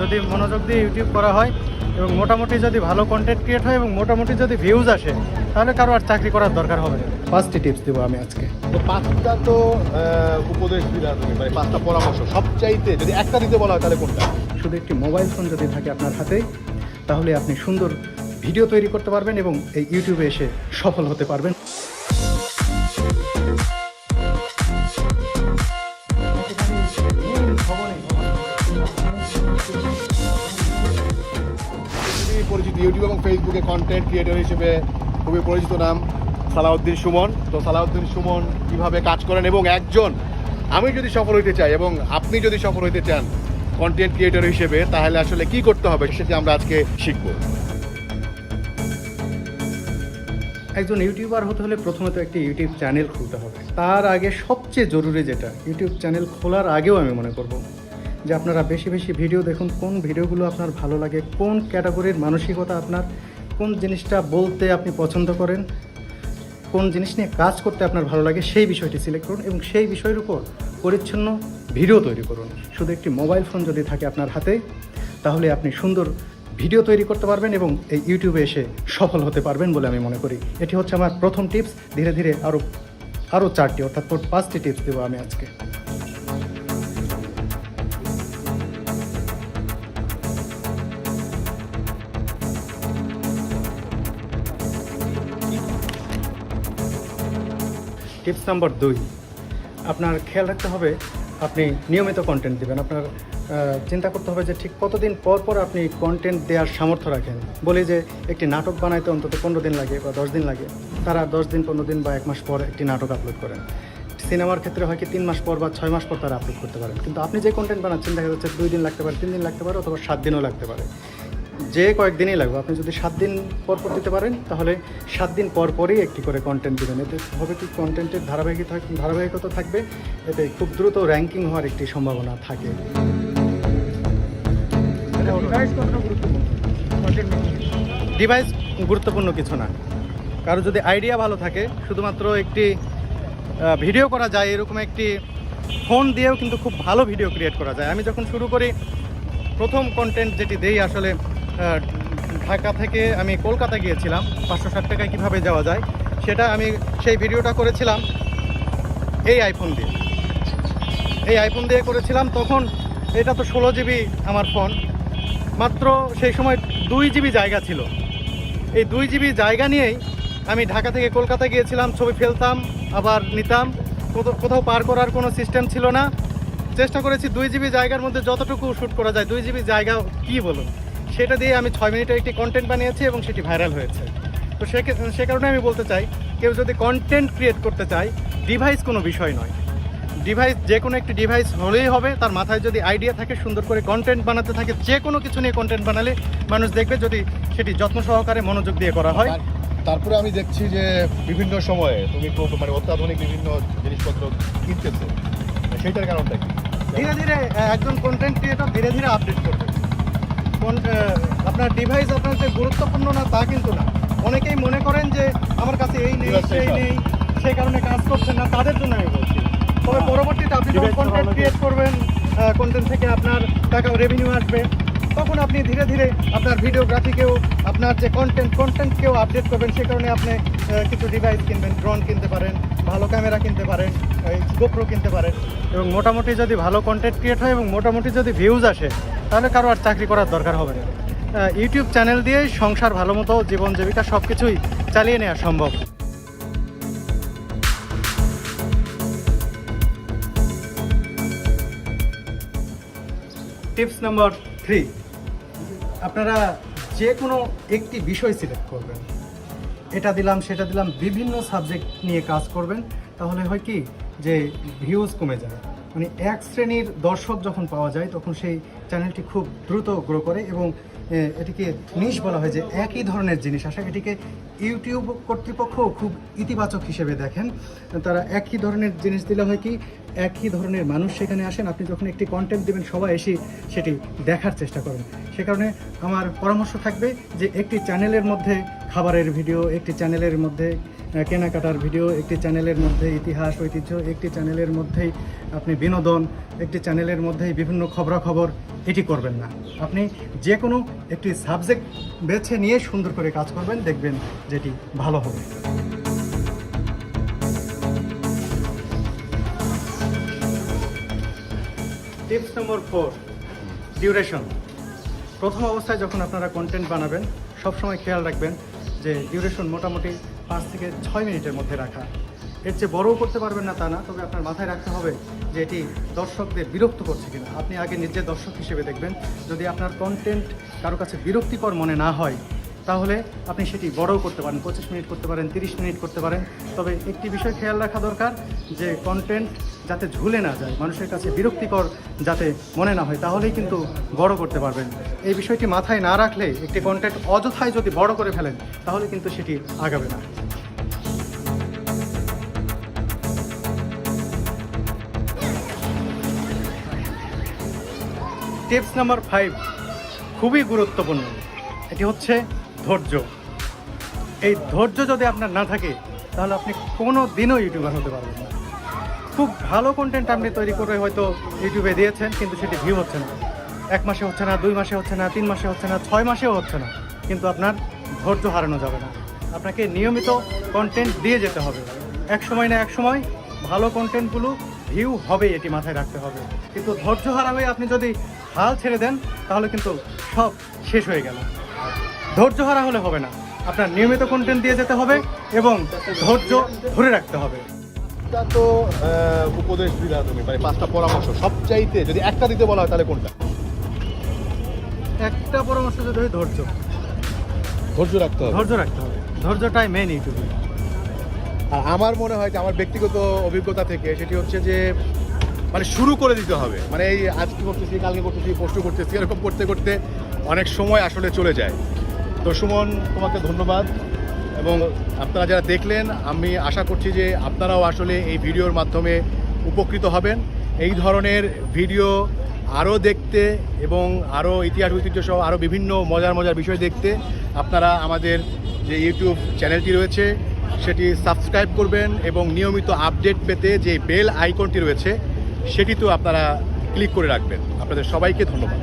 যদি মনোযোগ দিয়ে ইউটিউব করা হয় এবং মোটামুটি যদি ভালো কন্টেন্ট ক্রিয়েট হয় এবং মোটামুটি যদি ভিউজ আসে তাহলে কারও আর চাকরি করার দরকার হবে না। পাঁচটি টিপস দেবো আমি আজকে। তো পাঁচটা তো উপদেশ দিলা তুমি মানে পাঁচটা পরামর্শ। সবচাইতে যদি একটা দিতে বলা হয় তাহলে কোনটা? শুধু একটি মোবাইল ফোন যদি থাকে আপনার হাতে তাহলে আপনি সুন্দর ভিডিও তৈরি করতে পারবেন এবং এই ইউটিউবে এসে সফল হতে পারবেন। পরিচিত ইউটিউব এবং ফেসবুকে কন্টেন্ট ক্রিয়েটর হিসেবে খুবই পরিচিত নাম সালাউদ্দিন সুমন। তো সালাউদ্দিন সুমন কীভাবে কাজ করেন এবং একজন আমি যদি সফল হইতে চাই এবং আপনি যদি সফল হইতে চান কন্টেন্ট ক্রিয়েটর হিসেবে, তাহলে আসলে কি করতে হবে সেটা আমরা আজকে শিখব। একজন ইউটিউবার হতে হলে প্রথমত একটি ইউটিউব চ্যানেল খুলতে হবে। তার আগে সবচেয়ে জরুরি যেটা ইউটিউব চ্যানেল খোলার আগেও আমি মনে করব। যে আপনারা বেশি বেশি ভিডিও দেখুন, কোন ভিডিওগুলো আপনার ভালো লাগে, কোন ক্যাটাগরির মানসিকতা আপনার, কোন জিনিসটা বলতে আপনি পছন্দ করেন, কোন জিনিস নিয়ে কাজ করতে আপনার ভালো লাগে, সেই বিষয়টি সিলেক্ট করুন এবং সেই বিষয়ের উপর পরিচ্ছন্ন ভিডিও তৈরি করুন। শুধু একটি মোবাইল ফোন যদি থাকে আপনার হাতে, তাহলে আপনি সুন্দর ভিডিও তৈরি করতে পারবেন এবং এই ইউটিউবে এসে সফল হতে পারবেন বলে আমি মনে করি। এটি হচ্ছে আমার প্রথম টিপস ধীরে ধীরে আরও আরও চারটি অর্থাৎ পাঁচটি টিপস দেবো আমি আজকে। টিপস নাম্বার দুই, আপনার খেয়াল রাখতে হবে আপনি নিয়মিত কন্টেন্ট দেবেন। আপনার চিন্তা করতে হবে যে ঠিক কতদিন পর পর আপনি কন্টেন্ট দেওয়ার সামর্থ্য রাখেন। বলি যে একটি নাটক বানাইতে অন্তত পনেরো দিন লাগে বা দশ দিন লাগে। তারা দশ দিন, পনেরো দিন বা এক মাস পর একটি নাটক আপলোড করেন। সিনেমার ক্ষেত্রে হয় কি তিন মাস পর বা ছয় মাস পর তারা আপলোড করতে পারেন। কিন্তু আপনি যে কন্টেন্ট বানাচ্ছেন, দেখা যাচ্ছে দুই দিন লাগতে পারে, তিন দিন লাগতে পারে অথবা সাত দিনও লাগতে পারে। যে কয়েকদিনই লাগবে। আপনি যদি সাত দিন পর পর দিতে পারেন তাহলে সাত দিন পর পরই একটি করে কন্টেন্ট দেবেন। এতে হবে কি কন্টেন্টের ধারাবাহিকতা ধারাবাহিকতা থাকবে। এতে খুব দ্রুত র্যাঙ্কিং হওয়ার একটি সম্ভাবনা থাকে। ডিভাইস গুরুত্বপূর্ণ? কিছু না। কারও যদি আইডিয়া ভালো থাকে শুধুমাত্র একটি ভিডিও করা যায় এরকম একটি ফোন দিয়েও কিন্তু খুব ভালো ভিডিও ক্রিয়েট করা যায়। আমি যখন শুরু করি প্রথম কন্টেন্ট যেটি দেই আসলে ঢাকা থেকে আমি কলকাতা গিয়েছিলাম, পাঁচশো ষাট টাকায় কীভাবে যাওয়া যায়, সেটা আমি সেই ভিডিওটা করেছিলাম এই আইফোন দিয়ে। এই আইফোন দিয়ে করেছিলাম, তখন এটা তো ষোলো জিবি আমার ফোন মাত্র সেই সময় দুই জিবি জায়গা ছিল। এই দুই জিবি জায়গা নিয়েই আমি ঢাকা থেকে কলকাতা গিয়েছিলাম, ছবি ফেলতাম, আবার নিতাম, কোথাও- পার করার কোনো সিস্টেম ছিল না। চেষ্টা করেছি দুই জিবি জায়গার মধ্যে যতটুকু শ্যুট করা যায়, দুই জিবি জায়গা কি বলুন? সেটা দিয়ে আমি ছয় মিনিটের একটি কন্টেন্ট বানিয়েছি এবং সেটি ভাইরাল হয়েছে। তো সে সে কারণে আমি বলতে চাই কেউ যদি কন্টেন্ট ক্রিয়েট করতে চায় ডিভাইস কোনো বিষয় নয়। ডিভাইস যে কোনো একটি ডিভাইস হলেই হবে তার মাথায় যদি আইডিয়া থাকে সুন্দর করে কন্টেন্ট বানাতে থাকে যে কোনো কিছু নিয়ে কন্টেন্ট বানালে মানুষ দেখবে যদি সেটি যত্ন সহকারে মনোযোগ দিয়ে করা হয়। তারপরে আমি দেখছি যে বিভিন্ন সময়ে তুমি খুব মানে অত্যাধুনিক বিভিন্ন জিনিসপত্র কিনতেছো সেইটার কারণটা কি? ধীরে ধীরে একজন কন্টেন্ট ক্রিয়েটর ধীরে ধীরে আপডেট করবে। আপনার ডিভাইস আপনার যে গুরুত্বপূর্ণ না তা কিন্তু না। অনেকেই মনে করেন যে আমার কাছে এই নেই সেই নেই সেই কারণে কাজ করছেন না তাদের জন্য আমি বলছি। তবে হ্যাঁ। পরবর্তীতে আপনি যখন কন্টেন্ট ক্রিয়েট করবেন কন্টেন্ট থেকে আপনার টাকা রেভিনিউ আসবে। তখন আপনি ধীরে ধীরে আপনার ভিডিওগ্রাফিকেও, আপনার যে কন্টেন্ট কন্টেন্টকেও আপডেট করবেন, সে কারণে আপনি কিছু ডিভাইস কিনবেন ড্রোন কিনতে পারেন, ভালো ক্যামেরা কিনতে পারেন গোপ্রো কিনতে পারেন। এবং মোটামুটি যদি ভালো কন্টেন্ট ক্রিয়েট হয় এবং মোটামুটি যদি ভিউজ আসে, তাহলে কারও আর চাকরি করার দরকার হবে না। ইউটিউব চ্যানেল দিয়েই সংসার ভালো মতো জীবন জীবিকা সব কিছুই চালিয়ে নেওয়া সম্ভব। Tips number three. আপনারা যে কোনো একটি বিষয় সিলেক্ট করবেন। এটা দিলাম, সেটা দিলাম, বিভিন্ন সাবজেক্ট নিয়ে কাজ করবেন। তাহলে হয় কি যে ভিউজ কমে যায়। মানে এক শ্রেণির দর্শক যখন পাওয়া যায়, তখন সেই চ্যানেলটি খুব দ্রুত গ্রো করে এবং এটিকে নিশ বলা হয় যে একই ধরনের জিনিস। আসলে এটিকে ইউটিউব কর্তৃপক্ষ খুব ইতিবাচক হিসেবে দেখেন। তারা একই ধরনের জিনিস দিলে হয় কি, একই ধরনের মানুষ সেখানে আসেন, আপনি যখন একটি কন্টেন্ট দেবেন, সবাই এসে সেটি দেখার চেষ্টা করেন সে কারণে আমার পরামর্শ থাকবে যে একটি চ্যানেলের মধ্যে খাবারের ভিডিও, একটি চ্যানেলের মধ্যে কেনাকাটার ভিডিও, একটি চ্যানেলের মধ্যে ইতিহাস, ঐতিহ্য, একটি চ্যানেলের মধ্যেই আপনি বিনোদন, একটি চ্যানেলের মধ্যেই বিভিন্ন খবরাখবর, এটি করবেন না। আপনি যে কোনো একটি সাবজেক্ট বেছে নিয়ে সুন্দর করে কাজ করবেন, দেখবেন যেটি ভালো হবে। Tips number four, duration. প্রথম অবস্থায় যখন আপনারা কন্টেন্ট বানাবেন, সবসময় খেয়াল রাখবেন যে ডিউরেশন মোটামুটি পাঁচ থেকে ছয় মিনিটের মধ্যে রাখা। এর চেয়ে বড়ও করতে পারবেন না তা না, তবে আপনার মাথায় রাখতে হবে যে এটি দর্শকদের বিরক্ত করছে কিনা। আপনি আগে নিজে দর্শক হিসেবে দেখবেন। যদি আপনার কন্টেন্ট কারও কাছে বিরক্তিকর মনে না হয়, তাহলে আপনি সেটি বড়ও করতে পারেন। পঁচিশ মিনিট করতে পারেন, তিরিশ মিনিট করতে পারেন। তবে একটি বিষয় খেয়াল রাখা দরকার যে কন্টেন্ট যাতে ঝুলে না যায়, মানুষের কাছে বিরক্তিকর যাতে মনে না হয়, তাহলেই কিন্তু বড় করতে পারবেন। এই বিষয়টি মাথায় না রাখলে একটি কন্টেন্ট অযথায় যদি বড় করে ফেলেন, তাহলে কিন্তু সেটি আগাবে না। টিপস নাম্বার ফাইভ খুবই গুরুত্বপূর্ণ। এটি হচ্ছে ধৈর্য। এই ধৈর্য যদি আপনার না থাকে, তাহলে আপনি কোনো দিনও ইউটিউবার হতে পারবেন না। খুব ভালো কন্টেন্ট আপনি তৈরি করে হয়তো ইউটিউবে দিয়েছেন, কিন্তু সেটি ভিউ হচ্ছে না। এক মাসে হচ্ছে না, দুই মাসে হচ্ছে না, তিন মাসে হচ্ছে না, ছয় মাসেও হচ্ছে না। কিন্তু আপনার ধৈর্য হারানো যাবে না। আপনাকে নিয়মিত কন্টেন্ট দিয়ে যেতে হবে। এক সময় না এক সময় ভালো কন্টেন্টগুলো ভিউ হবে, এটি মাথায় রাখতে হবে। কিন্তু ধৈর্য হারা হয়ে আপনি যদি হাল ছেড়ে দেন, তাহলে কিন্তু সব শেষ হয়ে গেল। ধৈর্য হারা হলে হবে না। আপনার নিয়মিত কন্টেন্ট দিয়ে যেতে হবে এবং ধৈর্য ধরে রাখতে হবে। এটা তো উপদেশ দিলা তুমি মানে পাঁচটা পরামর্শ। সবচাইতে যদি একটা দিতে বলা হয় তাহলে কোনটা? একটা পরামর্শ যদি হয় ধৈর্য। ধৈর্য রাখতে হবে। ধৈর্য রাখতে হবে। ধৈর্যটাই মেন ইউটিউবে। আর আমার মনে হয় যে আমার ব্যক্তিগত অভিজ্ঞতা থেকে সেটি হচ্ছে যে মানে শুরু করে দিতে হবে। মানে এই আজকে করতেছি কালকে করতেছি পোস্ট করতেছি এরকম করতে করতে অনেক সময় আসলে চলে যায়। তো সুমন তোমাকে ধন্যবাদ। এবং আপনারা যারা দেখলেন, আমি আশা করছি যে আপনারাও আসলে এই ভিডিওর মাধ্যমে উপকৃত হবেন। এই ধরনের ভিডিও আরও দেখতে এবং আরও ইতিহাস ঐতিহ্য সহ আরও বিভিন্ন মজার মজার বিষয় দেখতে আপনারা আমাদের যে ইউটিউব চ্যানেলটি রয়েছে, সেটি সাবস্ক্রাইব করবেন এবং নিয়মিত আপডেট পেতে যে বেল আইকনটি রয়েছে, সেটিতেও আপনারা ক্লিক করে রাখবেন। আপনাদের সবাইকে ধন্যবাদ।